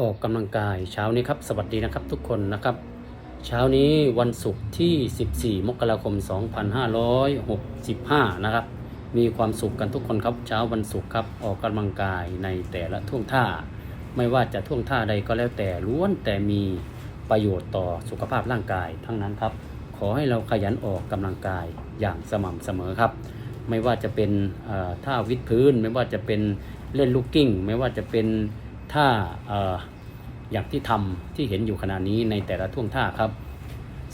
ออกกำลังกายเช้านี้ครับ สวัสดีนะครับทุกคนนะครับ เช้านี้วันศุกร์ที่ 14 มกราคม 2565 นะครับ มีความสุขกันทุกคนครับ เช้าวันศุกร์ครับ ออกกำลังกายในแต่ละท่วงท่า ไม่ว่าจะท่วงท่าใดก็แล้วแต่ล้วนแต่มีประโยชน์ต่อสุขภาพร่างกายทั้งนั้นครับ ขอให้เราขยันออกกำลังกายอย่างสม่ำเสมอครับ ไม่ว่าจะเป็นเอ่อท่าวิดพื้น ไม่ว่าจะเป็นเล่นลูกกิ้ง ไม่ว่าจะเป็น ท่าเอ่ออย่างที่ทำที่เห็นอยู่ขณะนี้ในแต่ละท่วงท่าครับ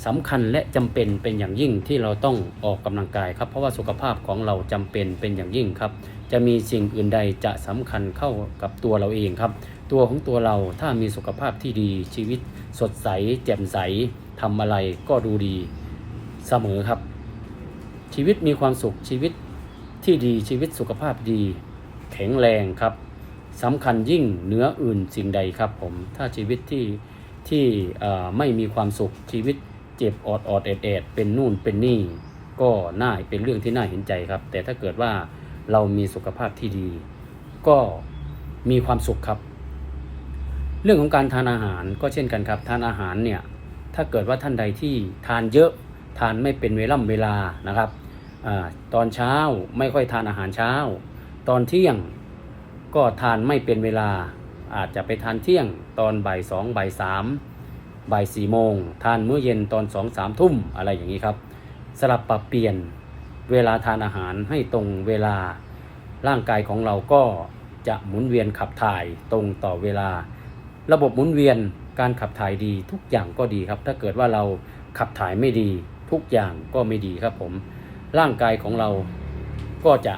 สำคัญและจำเป็นเป็นอย่างยิ่งที่เราต้องออกกำลังกายครับเพราะว่าสุขภาพของเราจำเป็นเป็นอย่างยิ่งครับ จะมีสิ่งอื่นใดจะสำคัญเข้ากับตัวเราเองครับ ตัวของตัวเราถ้ามีสุขภาพที่ดีชีวิต สดใส แจ่มใสทำอะไรก็ดูดีเสมอครับ ชีวิตมีความสุขชีวิตที่ดีชีวิตสุขภาพดี แข็งแรงครับ สำคัญยิ่งเหนืออื่นสิ่งใดครับผม ถ้าชีวิตที่ที่ไม่มีความสุขชีวิตเจ็บออดออดแอดแอดเป็นนู่นเป็นนี่ ก็น่าเป็นเรื่องที่น่าเห็นใจครับ แต่ถ้าเกิดว่าเรามีสุขภาพที่ดี ก็มีความสุขครับ เรื่องของการทานอาหารก็เช่นกันครับ ทานอาหารเนี่ยถ้าเกิดว่าท่านใดที่ทานเยอะทานไม่เป็นเวล่ำเวลานะครับอตอนเช้าไม่ค่อยทานอาหารเช้า ตอนเที่ยง ก็ทานไม่เป็นเวลา อาจจะไปทานเที่ยงตอนบ่ายสองบ่ายสามบ่ายสี่โมง ทานมื้อเย็นตอนสองสามทุ่มอะไรอย่างนี้ครับ สลับปรับเปลี่ยนเวลาทานอาหารให้ตรงเวลาร่างกายของเราก็จะหมุนเวียนขับถ่ายตรงต่อเวลา ระบบหมุนเวียนการขับถ่ายดีทุกอย่างก็ดีครับ ถ้าเกิดว่าเราขับถ่ายไม่ดีทุกอย่างก็ไม่ดีครับผม ร่างกายของเราก็จะ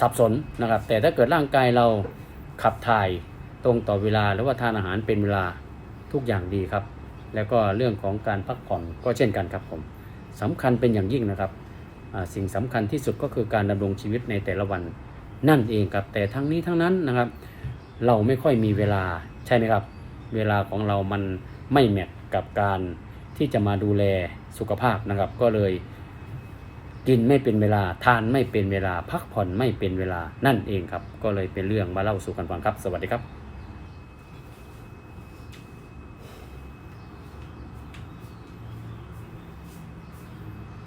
สับสนนะครับ แต่ถ้าเกิดร่างกายเราขับถ่ายตรงต่อเวลาหรือว่าทานอาหารเป็นเวลาทุกอย่างดีครับ แล้วก็เรื่องของการพักผ่อนก็เช่นกันครับผมสำคัญเป็นอย่างยิ่งนะครับสิ่งสำคัญที่สุดก็คือการดำรงชีวิตในแต่ละวันนั่นเองครับ แต่ทั้งนี้ทั้งนั้นนะครับ เราไม่ค่อยมีเวลาใช่ไหมครับ เวลาของเรามันไม่แมทกับการที่จะมาดูแลสุขภาพนะครับ ก็เลย กินไม่เป็นเวลาทานไม่เป็นเวลา พักผ่อนไม่เป็นเวลานั่นเองครับ ก็เลยเป็นเรื่องมาเล่าสู่กันฟังครับ สวัสดีครับ